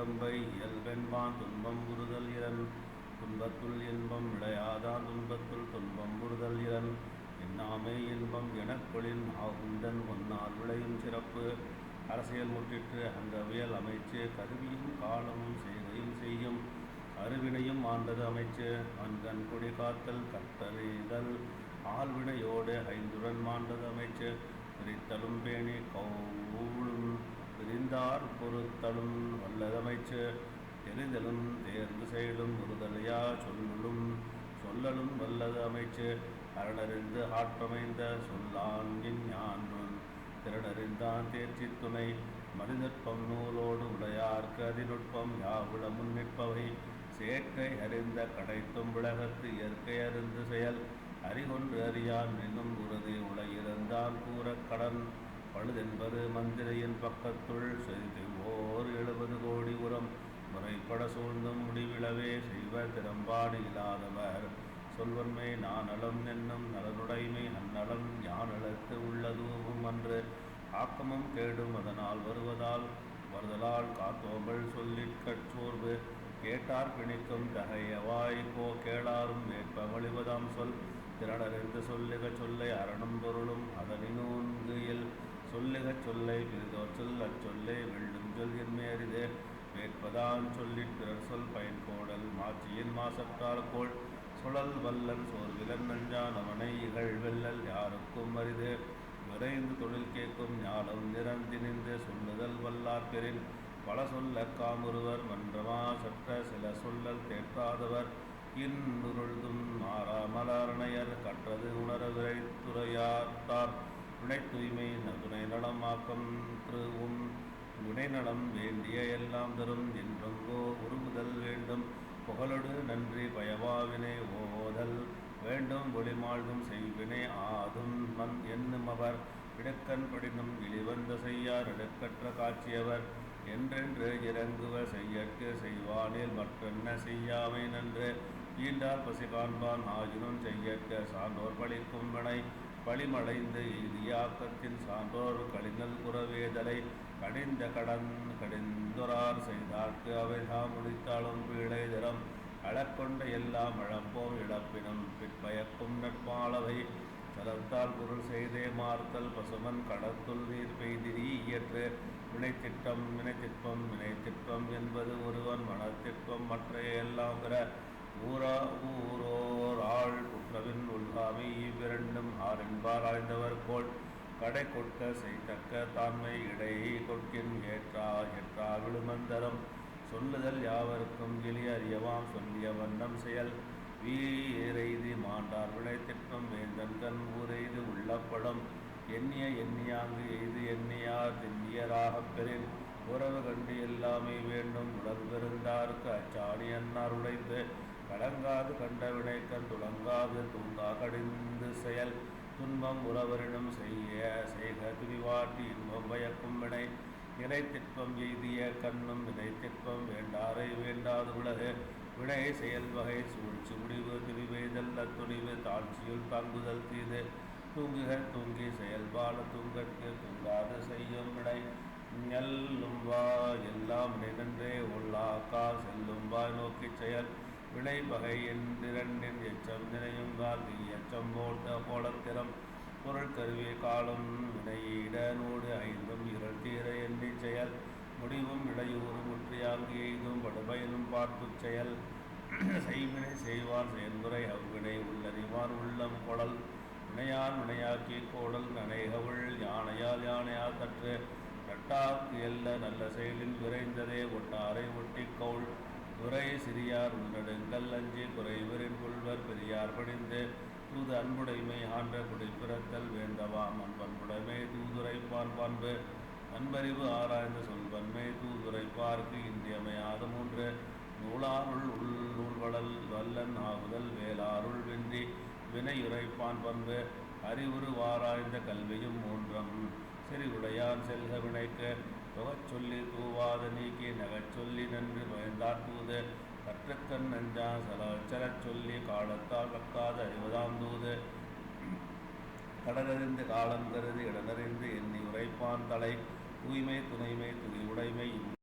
கடம்பை இயல்பென்பான் துன்பம் புறுதல் இரண் துன்பத்துள் இன்பம் விளையாதான் துன்பத்துள் துன்பம் புறுதல் இரண் என்னாமே இன்பம் எனக்கொளின் ஆகுண்டன் ஒன்னால் விளையும் சிறப்பு. அரசியல் முற்றிற்று அங்கவியல் அமைச்சு கருவியும் காலமும் செய்கையும் செய்யும். அருவினையும் ஆண்டது அமைச்சு அன்கண் கொடி காத்தல் கத்தறிதல் ஆழ்வினையோடு ஐந்துடன் மாண்டது அமைச்சு. பிரித்தலும் பேணி கௌ தெரிந்தார் பொறுத்தலும் வல்லதமைச்சு தெரிதலும் தேர்ந்து செயலும் உறுதலையா சொல்லும் சொல்லலும் வல்லது அமைச்சு அரணறிந்து ஆற்றமைந்த சொல்லான் ஞான் திறனறிந்தான் தேர்ச்சி துணை மனிதற்பம் நூலோடு உடையார்க்கு அதிநுட்பம் யாவுள முன்னிற்பவை சேர்க்கை அறிந்த கடைத்தும் விலகத்து இயற்கை அறிந்து செயல் அறிகொன்று அறியான் என்னும் உறுதி உலகிருந்தான் கூறக் கடன் பழுதென்பது மந்திரையின் பக்கத்துள் செய்து ஓர் எழுபது கோடி உரம். முறைப்பட சூழ்ந்தும் முடிவிழவே செய்வ திறம்பாடு இல்லாதவர். சொல்வன்மை நானலம் என்னும் நலனுடைமை அந்நலம் ஞானத்து உள்ளதுவும் அன்று. ஆக்கமும் கேடும் அதனால் வருவதால் வருதலால் காத்தோம்பல் சொல்லிற் கற்சோர்வு. கேட்டார் பிணிக்கும் தகையவாய் கோ கேளாரும் வேட்ப வழிவதாம் சொல். திரளறிந்து சொல்லுக சொல்லை அரணும் பொருளும் சொல்லுக சொல்லை பிரிதோர் சொல் அச்சொல்லை வெள்ளும் சொல் என்மேறிது வேட்பதான் சொல்லிற் பிறர் சொல் பயன்கோடல் மாச்சியின் மாட்சியின் மாசற்றால் கோள். சுழல் வல்லன் சோர்விலன் நஞ்சான் அவனை இகழ் வெல்லல் யாருக்கும் அரிது. விரைந்து தொழில் கேட்கும் ஞானம் நிறந்தினிந்து சொல்லுதல் வல்லார் பல சொல்ல காமுருவர் மன்றமா சற்ற சில சொல்லல் கேட்காதவர். இன்னுருள்தும் மாறாமலரணையர் கற்றது உணர விரைத்துறையார்த்தார். வினை தூய்மை துணை நலமாக்கம் திருவும். நலம் வேண்டிய எல்லாம் தரும் என்றொங்கோ உருகுதல் வேண்டும். புகழொடு நன்றி பயவாவினை ஓதல். வேண்டும் ஒளிமாழ்வும் செய்வினை ஆதும் மண் என்னும் அவர். இடக்கண் படினும் இழிவந்த செய்யார் இடக்கற்ற காட்சியவர். என்றென்று இறங்குவ செய்யற்கு செய்வானில் மற்றென்ன செய்யாமை நன்று. ஈண்டார் பசி காண்பான் ஆயினும் செய்யற்க சான்றோர் பழிக்கும் வினை. பழிமடைந்து இதியாக்கத்தின் சான்றோர் கடினல் குறவேதலை கடிந்த கடன் கடிந்துரார் செய்தார்க்கு அவைதாம் முடித்தாலும் பீழை திறம். அளக்கொண்ட எல்லாம் அழம்போம் இழப்பினும் பிற்பயக்கும் நட்பாளவை. சலத்தால் பொருள் செய்தே மார்த்தல் பசுமன் கடத்துள் நீர் பெய்திரி இயற்று. வினைத்திட்டம் வினைத்திற்பம் வினைத்திட்பம் என்பது ஒருவன் மனத்திற்பம் மற்ற எல்லாம் பிற. ஊரா ஊரோர் ஆள் குற்றவின் உள்காமி இவ்விரண்டும் ஆரென்பார் ஆய்ந்தவர் கோள் கடை கொட்க செய்தக்க தாண்மை இடை கொட்கின் ஏற்றா ஏற்றா விழுமந்தரம். சொல்லுதல் யாவருக்கும் எளிய அறியவாம் சொல்லிய வண்ணம் செயல். வீரெய்தி மாண்டார் விளைத்திட்டம் வேந்தன் கண் ஊரெய்து உள்ளப்படம். எண்ணிய எண்ணியாங்கு எய்து எண்ணியார் திண்ணியராகப் பெறின். உறவு கண்டு எல்லாமே வேண்டும் உடல் பெருந்தார்க்கு அச்சாணி அன்னார் உடைத்து கலங்காது கண்ட வினைக்கண் துளங்காது தூங்கா கடிந்து செயல். துன்பம் உறவரிடம் செய்ய செய்க துணிவாட்டி இன்பம் பயக்கும் வினை. நினைத்திற்பம் எய்திய கண்ணும் வினைத்திற்பம் வேண்டாரை வேண்டாது உலகு. வினை செயல் வகை சூழ்ச்சி முடிவு திரிவைதல்ல துணிவு தாழ்ச்சியுள் தாங்குதல் தீது. தூங்குக தூங்கி செயல்பாடு தூங்கற்கு தூங்காது செய்யும் வினை. எல்லும் வா எல்லாம் நினன்றே உள்ளாக்கா செல்லும் வாய் நோக்கிச் செயல். வினை என் என்றிரண்டின் எச்சம் நினையும் காந்தி எச்சம் போட்ட கோலத்திறம் பொருட்கருவி காலம் வினையிட நூடு ஐந்தும் இரள் தீர எண்ணி செயல். முடிவும் இடையூறு முற்றியாங்கு எய்தும் படுபயனும் பார்த்துச் செயல். செய்வினை செய்வார் செயல்முறை அவ்வினை உள்ளறிவார் உள்ளம் குடல். வினையார் வினையாக்கி கோடல் நனைகவுள் யானையால் யானையால் தற்று. நட்டாக்கு எல்ல நல்ல செயலில் விரைந்ததே ஒட்டாரை ஒட்டி கவுள் துறை சிறியார் உன்னடுங்கள் அஞ்சி குறைவரின் கொள்வர் பெரியார் பணிந்து தூது அன்புடைமை ஆன்ற குடிப்பிறத்தல் வேண்டவாம் அன்பன்புடைமை தூதுரைப்பான் பண்பு அன்பறிவு ஆராய்ந்த சொல்வன்மை தூதுரைப்பார்க்கு இன்றியமையாத மூன்று. நூலாருள் உள் நூல்வளல் வல்லன் ஆகுதல் வேளாருள் வென்றி வினையுரைப்பான் பண்பு அறிவுறு வாராய்ந்த கல்வியும் மூன்றம். செறிவுடையான் செல்க வினைக்க தொகச்சொல்லி தூவாத நீக்கி நகச்சொல்லி நன்று தூது. கற்றுக்கண் நஞ்சா சலச்சலச் சொல்லி காலத்தால் கக்காத அறிவதாம் தூது. கடலறிந்து காலம் கருதி இடனறிந்து எண்ணி உரைப்பான் தலை. தூய்மை துணைமை துணி உடைமை